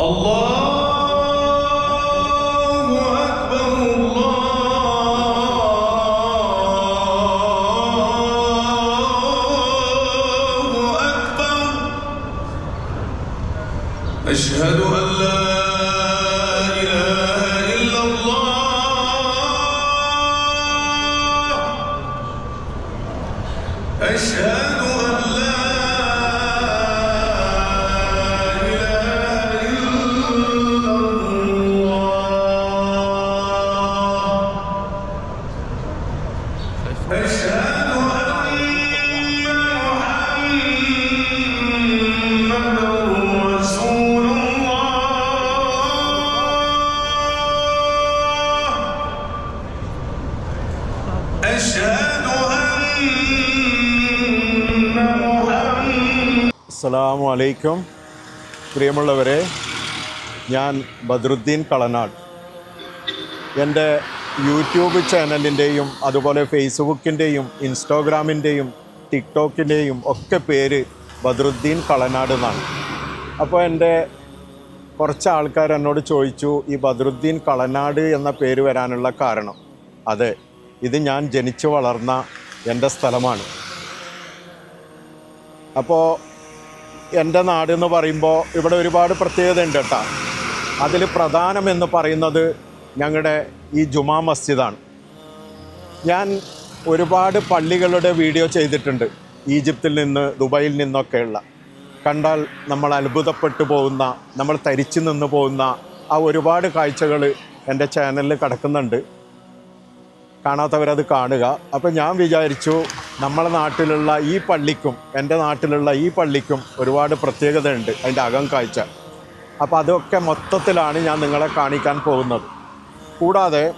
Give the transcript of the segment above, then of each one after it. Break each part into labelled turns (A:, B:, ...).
A: Allah
B: അസ്സലാമു അലൈക്കും. പ്രിയമുള്ളവരെ ഞാൻ ബദ്രുദ്ദീൻ കളനാട്. എന്റെ യൂട്യൂബ് ചാനലിന്റെയും അതുപോലെ ഫേസ്ബുക്കിന്റെയും ഇൻസ്റ്റാഗ്രാമിന്റെയും ടിക്ടോക്കിന്റെയും ഒക്കെ പേര് ബദ്രുദ്ദീൻ കളനാട് എന്നാണ്. അപ്പോൾ എന്റെ കുറച്ച് ആൾക്കാർ എന്നോട് ചോദിച്ചു ഈ ബദ്രുദ്ദീൻ കളനാട് എന്ന പേര് വരാനുള്ള കാരണം? അതെ ഇത് ഞാൻ ജനിച്ചു വളർന്ന എന്റെ സ്ഥലമാണ്. അപ്പോൾ എന്റെ നാട് എന്ന് പറയുമ്പോൾ ഇവിടെ ഒരുപാട് പ്രത്യേകത ഉണ്ട് കേട്ടോ. അതിൽ പ്രധാനമെന്ന് പറയുന്നത് ഞങ്ങളുടെ ഈ ജുമാ മസ്ജിദാണ്. ഞാൻ ഒരുപാട് പള്ളികളുടെ വീഡിയോ ചെയ്തിട്ടുണ്ട് ഈജിപ്തിൽ നിന്ന് ദുബായിൽ നിന്നൊക്കെയുള്ള. കണ്ടാൽ നമ്മൾ അത്ഭുതപ്പെട്ടു പോകുന്ന നമ്മൾ തരിച്ചു നിന്ന് പോകുന്ന ആ ഒരുപാട് കാഴ്ചകൾ എന്റെ ചാനലിൽ കിടക്കുന്നുണ്ട്. കാണാത്തവരത് കാണുക. അപ്പോൾ ഞാൻ വിചാരിച്ചു നമ്മളെ നാട്ടിലുള്ള ഈ പള്ളിക്കും എന്റെ നാട്ടിലുള്ള ഈ പള്ളിക്കും ഒരുപാട് പ്രത്യേകതയുണ്ട് അതിന്റെ അകം കാഴ്ച. അപ്പോൾ അതൊക്കെ മൊത്തത്തിലാണ് ഞാൻ നിങ്ങളെ കാണിക്കാൻ പോകുന്നത്. കൂടാതെ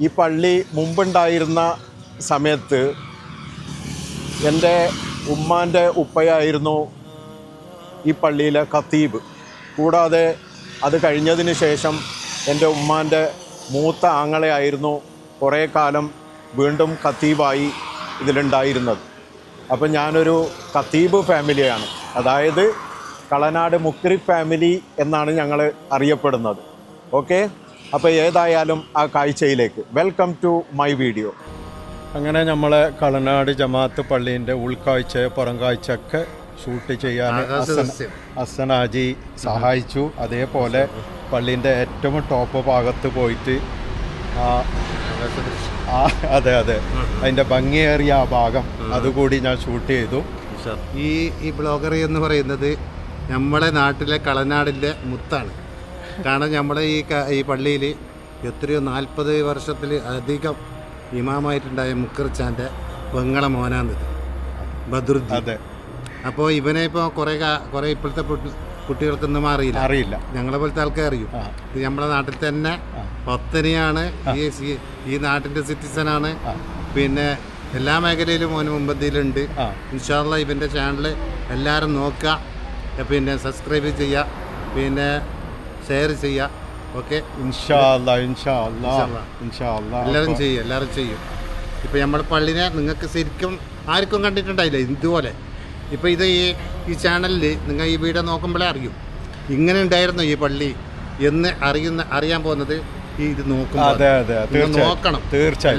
B: ഈ പള്ളി മുമ്പുണ്ടായിരുന്ന സമയത്ത് എന്റെ ഉമ്മാന്റെ ഉപ്പയായിരുന്നു ഈ പള്ളിയിലെ ഖത്തീബ്. കൂടാതെ അത് കഴിഞ്ഞതിന് ശേഷം എന്റെ ഉമ്മാന്റെ മൂത്ത ആങ്ങളെയായിരുന്നു കുറേ കാലം വീണ്ടും ഖത്തീബായി ഇതിലുണ്ടായിരുന്നത്. അപ്പം ഞാനൊരു ഖത്തീബ് ഫാമിലിയാണ്. അതായത് കളനാട് മുക്രി ഫാമിലി എന്നാണ് ഞങ്ങൾ അറിയപ്പെടുന്നത്. ഓക്കെ? അപ്പോൾ ഏതായാലും ആ കാഴ്ചയിലേക്ക്. Welcome to my video. അങ്ങനെ നമ്മളെ കളനാട് ജമാഅത്ത് പള്ളീന്റെ ഉൾക്കാഴ്ച പുറം കാഴ്ച ഒക്കെ ഷൂട്ട് ചെയ്യാൻ അസനാജി സഹായിച്ചു. അതേപോലെ പള്ളീന്റെ ഏറ്റവും ടോപ്പ് ഭാഗത്ത് പോയിട്ട് ആ അതെ അതെ. അതിന്റെ ഭംഗിയേറിയ ആ ഭാഗം. അതുകൂടി ഞാൻ ഷൂട്ട് ചെയ്തു.
C: ഈ ഈ ബ്ലോഗറി എന്ന് പറയുന്നത് നമ്മുടെ നാട്ടിലെ കളനാടിന്റെ മുത്താണ്. കാരണം നമ്മുടെ ഈ ഈ പള്ളിയിൽ എത്രയോ നാൽപ്പത് വർഷത്തിൽ അധികം ഇമാമായിട്ടുണ്ടായ മുക്കർച്ചാന്റെ പെങ്ങളെ മോനാണിത്. ബദ്രുദ്ദീൻ. അപ്പോൾ ഇവനെ ഇപ്പോൾ കുറേ കൊറേ ഇപ്പോഴത്തെ കുട്ടി- കുട്ടികൾക്കൊന്നും അറിയില്ല
B: അറിയില്ല.
C: ഞങ്ങളെ പോലത്തെ ആൾക്കാർ അറിയും. ഇത് നമ്മുടെ നാട്ടിൽ തന്നെ പത്തനിയാണ് ഈ ഈ നാട്ടിന്റെ സിറ്റിസനാണ് പിന്നെ എല്ലാ മേഖലയിലും ഓന് മുമ്പന്തിയിലുണ്ട്. ഇൻഷാല്ല ഇവന്റെ ചാനൽ എല്ലാവരും നോക്കുക പിന്നെ സബ്സ്ക്രൈബ് ചെയ്യുക പിന്നെ ഷെയർ ചെയ്യുക ഓക്കെ. എല്ലാവരും ചെയ്യും എല്ലാവരും ചെയ്യും. ഇപ്പം നമ്മുടെ പള്ളിനെ നിങ്ങൾക്ക് ശരിക്കും ആർക്കും കണ്ടിട്ടുണ്ടായില്ല ഇതുപോലെ. ഇപ്പോൾ ഇത് ഈ ഈ ചാനലിൽ നിങ്ങൾ ഈ വീഡിയോ നോക്കുമ്പോഴേ അറിയും. ഇങ്ങനെ ഉണ്ടായിരുന്നു ഈ പള്ളി എന്ന് അറിയുന്ന അറിയാൻ പോകുന്നത് ഈ ഇത്
B: തീർച്ചയായും
C: നോക്കണം.
B: തീർച്ചയായും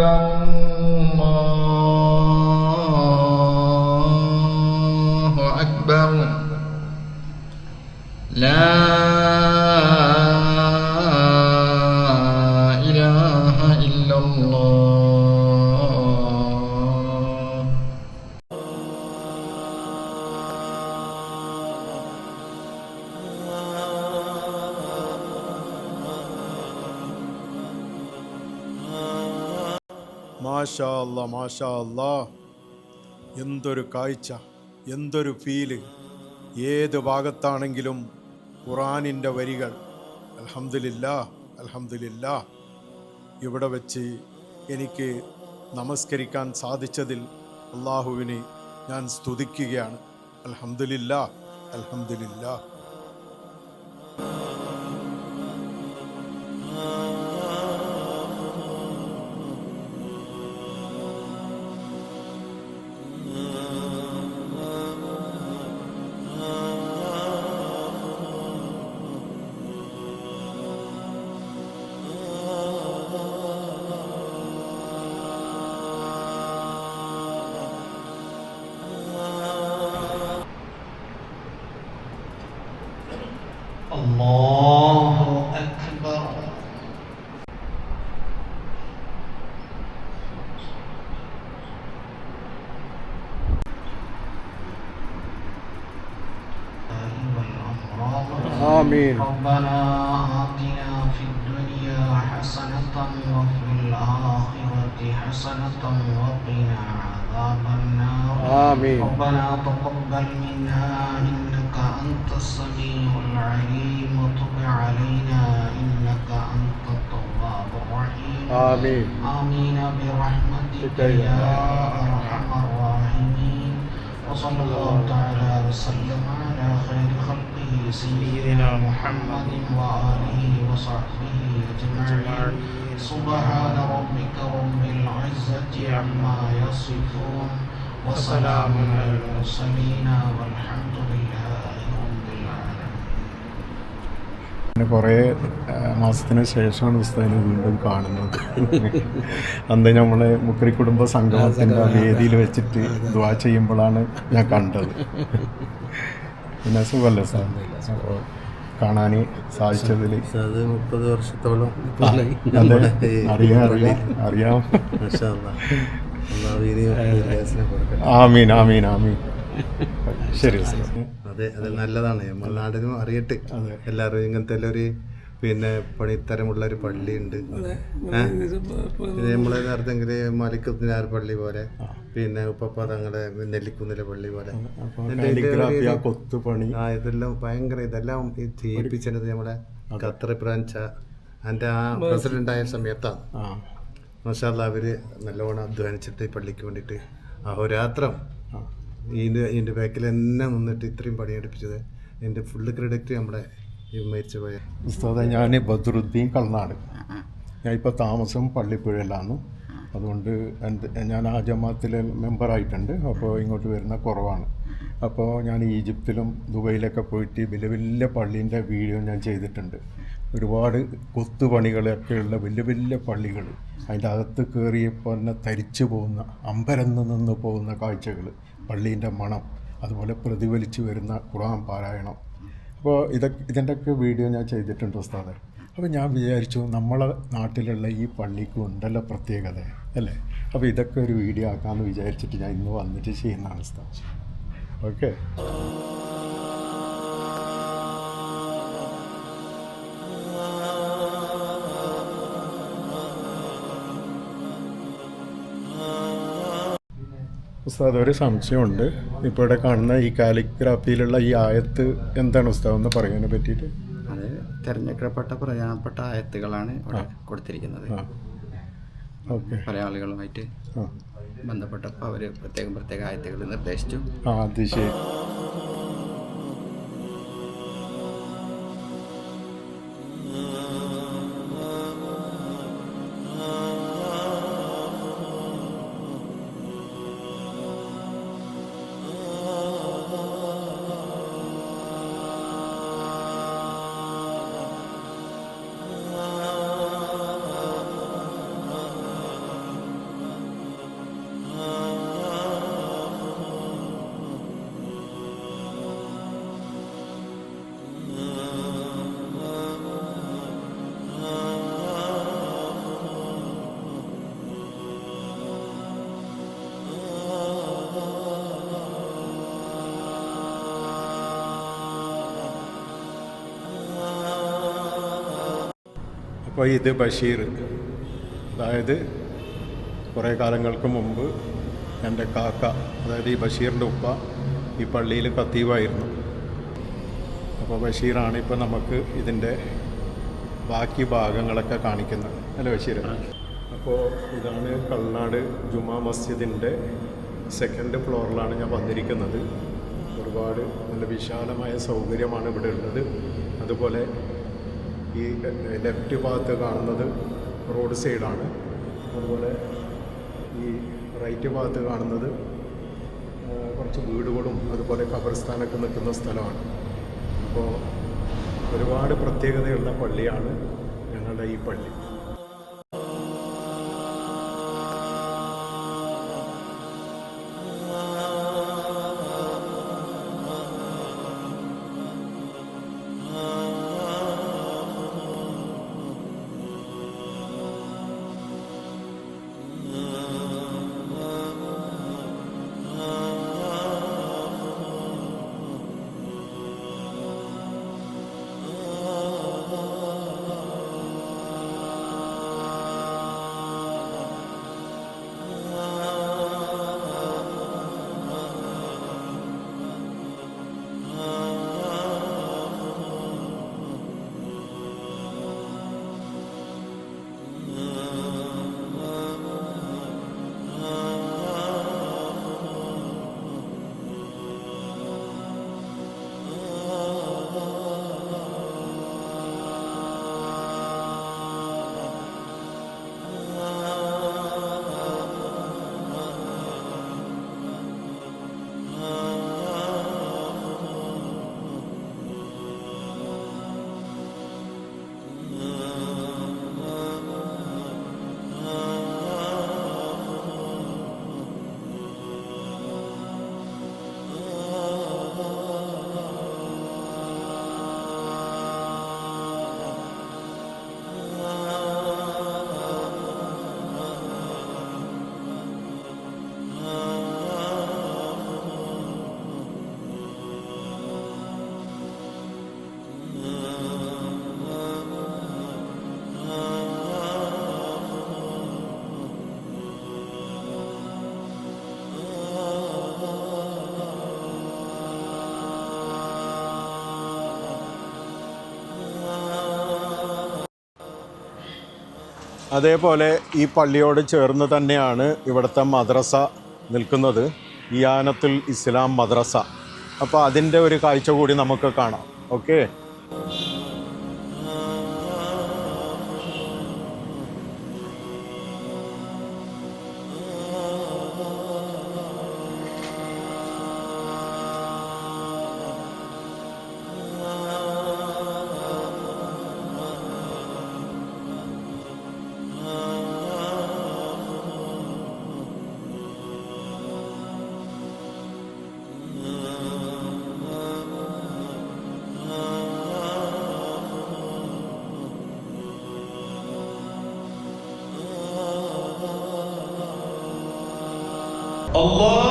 D: أكبر
B: അല്ലാ മാഷാ അല്ലാ. എന്തൊരു കാഴ്ച എന്തൊരു ഫീൽ. ഏത് ഭാഗത്താണെങ്കിലും ഖുറാനിന്റെ വരികൾ അലഹമില്ല അലഹമില്ല ഇവിടെ വെച്ച് എനിക്ക് നമസ്കരിക്കാൻ സാധിച്ചതിൽ അള്ളാഹുവിനെ ഞാൻ സ്തുതിക്കുകയാണ്. അലഹമില്ല അൽഹംദുലില്ലാ. آمين.
D: ربنا آتنا في الدنيا حسنة وفي الآخرة حسنة وقنا عذاب النار
B: آمين.
D: ربنا تقبل منا إنك أنت السميع العليم وتب علينا إنك أنت التواب الرحيم
B: آمين.
D: آمين برحمتك يا أرحم الراحمين وصلى الله تعالى وسلم على خير خلقه سيدنا محمد وآله وصحبه أجمعين سبحان ربك رب العزة عما يصفون وسلام على المرسلين والحمد لله رب العالمين
B: പിന്നെ കുറേ ആ, മാസത്തിന് ശേഷമാണ് ഉസ്താദിനെ വീണ്ടും കാണുന്നത് അന്ന് നമ്മളെ മുക്കരി കുടുംബ സംഗമത്തിൻ്റെ വേദിയിൽ വെച്ചിട്ട് ദ്വാ ചെയ്യുമ്പോഴാണ് ഞാൻ കണ്ടത് പിന്നെ സുഖമല്ലേ സാർ. കാണാൻ സാധിച്ചതിൽ.
C: അത് മുപ്പത് വർഷത്തോളം
B: അറിയാം അറിയാം. ആമീൻ ആമീൻ ആമീൻ. ശരി
C: അതെ അത് നല്ലതാണ്. നമ്മൾ നാടിനും അറിയട്ടെ എല്ലാവരും ഇങ്ങനത്തെ ഒരു പിന്നെ പണിത്തരമുള്ള ഒരു പള്ളിയുണ്ട്? പിന്നെ നമ്മളെ നേരത്തെ മലിക്കുന്നാർ പള്ളി പോലെ പിന്നെ ഉപ്പപ്പ തങ്ങളുടെ നെല്ലിക്കുന്നിലെ പള്ളി പോലെ.
B: കൊത്തുപണി
C: ആ ഇതെല്ലാം ഭയങ്കര ഇതെല്ലാം ഈ ചെയ്യിപ്പിച്ചത് നമ്മുടെ ഖത്തർ ബ്രാഞ്ച എന്റെ ആ പ്രസിഡന്റ് ആയ സമയത്താണ് മഷാല്ല അവർ നല്ലോണം അധ്വാനിച്ചിട്ട് ഈ പള്ളിക്ക് വേണ്ടിയിട്ട് അഹോരാത്രം ഇതിന്റെ ഇതിന്റെ ബാക്കിൽ തന്നെ നിന്നിട്ട് ഇത്രയും പണിയെടുപ്പിച്ചത്. എന്റെ ഫുള്ള് ക്രെഡിറ്റ് നമ്മുടെ മരിച്ചു
B: ഞാൻ ബദ്രുദ്ദീൻ കൾനാട് ഞാൻ ഇപ്പോൾ താമസം പള്ളിപ്പുഴയിലാണ്. അതുകൊണ്ട് എന്റെ ഞാൻ ആ ജമാത്തിലെ മെമ്പറായിട്ടുണ്ട്. അപ്പോൾ ഇങ്ങോട്ട് വരുന്ന കുറവാണ്. അപ്പോൾ ഞാൻ ഈജിപ്തിലും ദുബൈയിലൊക്കെ പോയിട്ട് വലിയ വലിയ പള്ളീന്റെ വീഡിയോ ഞാൻ ചെയ്തിട്ടുണ്ട്. ഒരുപാട് കൊത്തുപണികളൊക്കെയുള്ള വലിയ വലിയ പള്ളികൾ. അതിന്റെ അകത്ത് കയറിയപ്പോൾ തന്നെ തരിച്ചു പോകുന്ന അമ്പരന്ന് നിന്ന് പോകുന്ന കാഴ്ചകൾ. പള്ളീന്റെ മണം അതുപോലെ പ്രതിഫലിച്ച് വരുന്ന ഖുർആൻ പാരായണം. അപ്പോൾ ഇതൊക്കെ ഇതിന്റെയൊക്കെ വീഡിയോ ഞാൻ ചെയ്തിട്ടുണ്ട് ഉസ്താദ്. അപ്പോൾ ഞാൻ വിചാരിച്ചു നമ്മളെ നാട്ടിലുള്ള ഈ പള്ളിക്ക് ഉണ്ടല്ലോ പ്രത്യേകത അല്ലേ? അപ്പോൾ ഇതൊക്കെ ഒരു വീഡിയോ ആക്കാമെന്ന് വിചാരിച്ചിട്ട് ഞാൻ ഇന്ന് വന്നിട്ട് ചെയ്യുന്നതാണ് ഉസ്താദ്. ഓക്കെ? ഉസ്താദ് ഒരു സംശയമുണ്ട്. ഇപ്പോൾ ഇവിടെ കാണുന്ന ഈ കാലിഗ്രാഫിയിലുള്ള ഈ ആയത്ത് എന്താണ് ഉസ്താദ് എന്ന് പറയാനെ പറ്റിയിട്ട്?
E: അത് തിരഞ്ഞെടുക്കപ്പെട്ട പ്രധാനപ്പെട്ട ആയത്തുകളാണ് ഇവിടെ കൊടുത്തിരിക്കുന്നത്.
B: ഓക്കെ.
E: പല ആളുകളുമായിട്ട് ബന്ധപ്പെട്ടപ്പോൾ അവർ പ്രത്യേകം പ്രത്യേക ആയത്തുകൾ നിർദ്ദേശിച്ചു.
B: ആ അത് ശരി. അപ്പോൾ ഇത് ബഷീർ. അതായത് കുറേ കാലങ്ങൾക്ക് മുമ്പ് എന്റെ കാക്ക അതായത് ഈ ബഷീറിന്റെ ഉപ്പ ഈ പള്ളിയിൽ കത്തീവായിരുന്നു. അപ്പോൾ ബഷീറാണ് ഇപ്പോൾ നമുക്ക് ഇതിന്റെ ബാക്കി ഭാഗങ്ങളൊക്കെ കാണിക്കുന്നത്. അല്ലേ ബഷീർ? അപ്പോൾ ഇതാണ് കൾനാട് ജുമാ മസ്ജിദിന്റെ സെക്കൻഡ് ഫ്ലോറിലാണ് ഞാൻ വന്നിരിക്കുന്നത്. ഒരുപാട് നല്ല വിശാലമായ സൗകര്യമാണ് ഇവിടെ ഉള്ളത്. അതുപോലെ ഈ ലെഫ്റ്റ് ഭാഗത്ത് കാണുന്നത് റോഡ് സൈഡാണ്. അതുപോലെ ഈ റൈറ്റ് ഭാഗത്ത് കാണുന്നത് കുറച്ച് വീടുകളും അതുപോലെ ഖബർസ്ഥാനൊക്കെ നിൽക്കുന്ന സ്ഥലമാണ്. അപ്പോൾ ഒരുപാട് പ്രത്യേകതയുള്ള പള്ളിയാണ് ഞങ്ങളുടെ ഈ പള്ളി. അതേപോലെ ഈ പള്ളിയോട് ചേർന്ന് തന്നെയാണ് ഇവിടുത്തെ മദ്രസ നിൽക്കുന്നത്. ഇയാനത്തുൽ ഇസ്ലാം മദ്രസ. അപ്പോൾ അതിന്റെ ഒരു കാഴ്ച കൂടി നമുക്ക് കാണാം.
A: Okay? Allah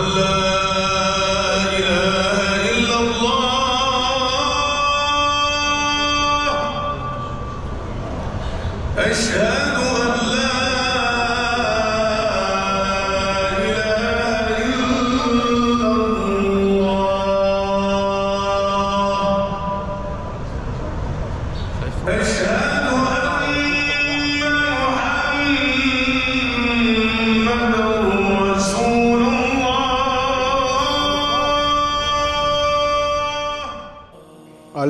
B: Al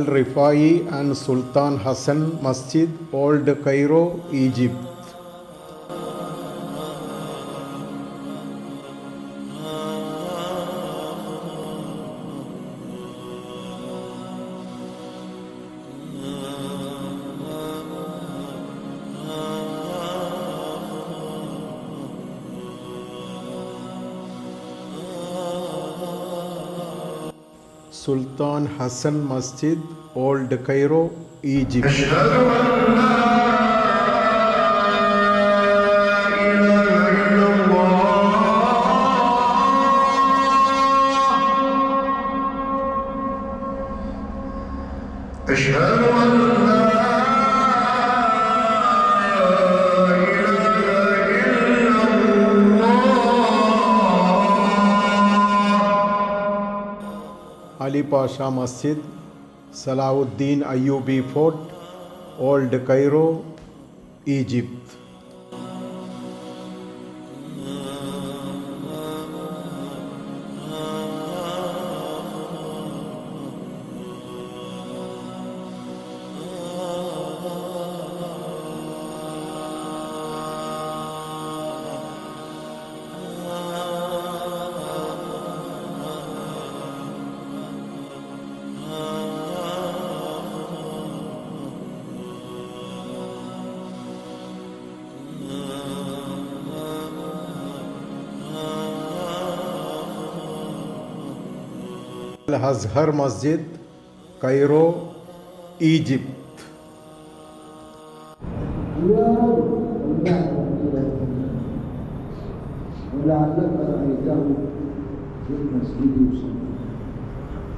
B: Rifai and Sultan Hassan Masjid, Old Cairo,
A: Egypt. Sultan Hasan Masjid Old
B: Cairo Egypt. Ali Pasha Masjid Salahuddin Ayyubi fort Old Cairo الازهر مسجد كايرو إيجيبت.
F: ولعلك رايته في المسجد يصلي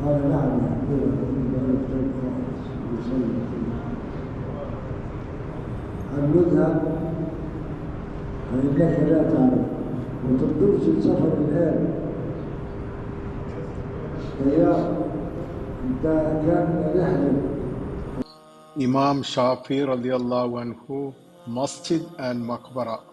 F: قال نعم فإنك لا تعرف وتطلبش السفر الآن
B: Imam Shafi radiallahu anhu, Masjid and Makbara.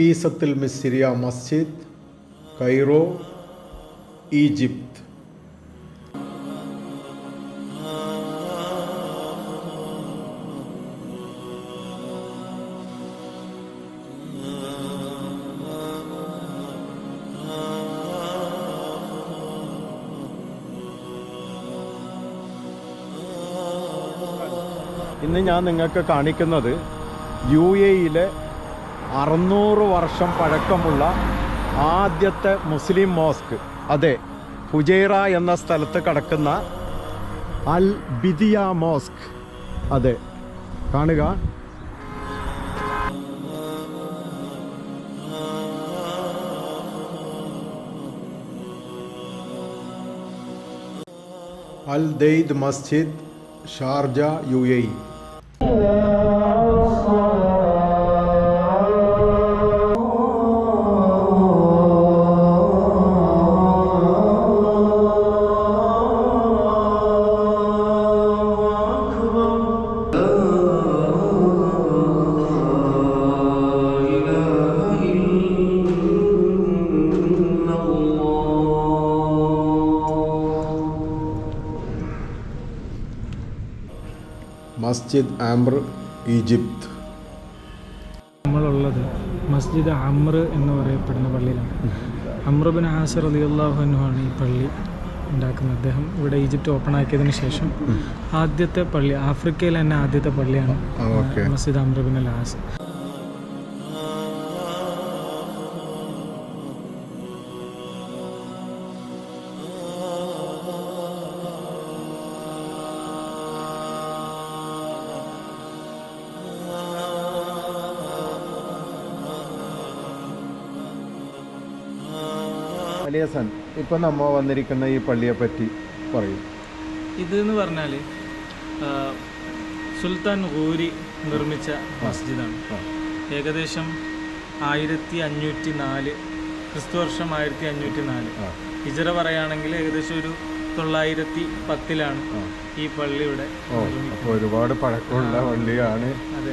B: Nafeesathul Misriya Masjid Cairo Egypt. ഇന്ന് ഞാൻ നിങ്ങൾക്ക് കാണിക്കുന്നത് U എയിലെ അറുന്നൂറ് വർഷം പഴക്കമുള്ള ആദ്യത്തെ മുസ്ലിം mosque. അതെ ഹുജൈറ എന്ന സ്ഥലത്ത് കിടക്കുന്ന അൽ ബിദിയ മോസ്ക്. അതെ കാണുക. Al Dhaid Masjid Sharjah U A Masjid Amr Egypt.
G: നമ്മളുള്ളത് മസ്ജിദ് അമ്ര എന്ന് പറയപ്പെടുന്ന പള്ളിയിലാണ്. അമ്രബിൻ ആസർ അലി അള്ളാഹുനുമാണ് ഈ പള്ളി ഉണ്ടാക്കുന്നത്. അദ്ദേഹം ഇവിടെ ഈജിപ്റ്റ് ഓപ്പൺ ആക്കിയതിന് ശേഷം ആദ്യത്തെ പള്ളി ആഫ്രിക്കയിൽ തന്നെ ആദ്യത്തെ പള്ളിയാണ് മസ്ജിദ് അമ്രബിൻ അൽ ആസ്
B: അലിയസൻ ഇപ്പോൾ നമ്മ വന്നിരിക്കുന്ന ഈ പള്ളിയെ പറ്റി പറയും.
G: ഇത് എന്ന് പറഞ്ഞാൽ സുൽത്താൻ ഗൂരി നിർമ്മിച്ച മസ്ജിദാണ് ഏകദേശം ആയിരത്തി അഞ്ഞൂറ്റി നാല് ക്രിസ്തു വർഷം ആയിരത്തി അഞ്ഞൂറ്റി നാല് ഹിജറ പറയുകയാണെങ്കിൽ ഏകദേശം ഒരു തൊള്ളായിരത്തി പത്തിലാണ് ഈ പള്ളിയുടെ
B: ഒരുപാട് പഴക്കമുള്ള പള്ളിയാണ്.
G: അതെ.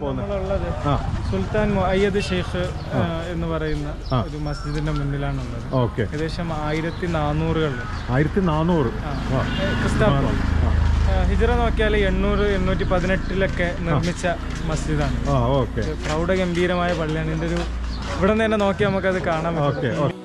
B: പോകുന്നത്.
G: സുൽത്താൻ മുഅയ്യദ് ഷെയ്ഖ് എന്ന് പറയുന്ന ഒരു മസ്ജിദിന്റെ മുന്നിലാണുള്ളത്.
B: ഓക്കെ.
G: ഏകദേശം ആയിരത്തി നാനൂറുകളിൽ
B: ആയിരത്തി നാനൂറ്
G: ക്രിസ്താബ്ദം. ഹിജറ നോക്കിയാൽ എണ്ണൂറ് എണ്ണൂറ്റി പതിനെട്ടിലൊക്കെ നിർമ്മിച്ച മസ്ജിദാണ്. പ്രൗഢഗംഭീരമായ പള്ളിയാണ്. ഇതിന്റെ ഒരു ഇവിടെ നിന്ന് തന്നെ നോക്കി നമുക്കത് കാണാൻ പറ്റും.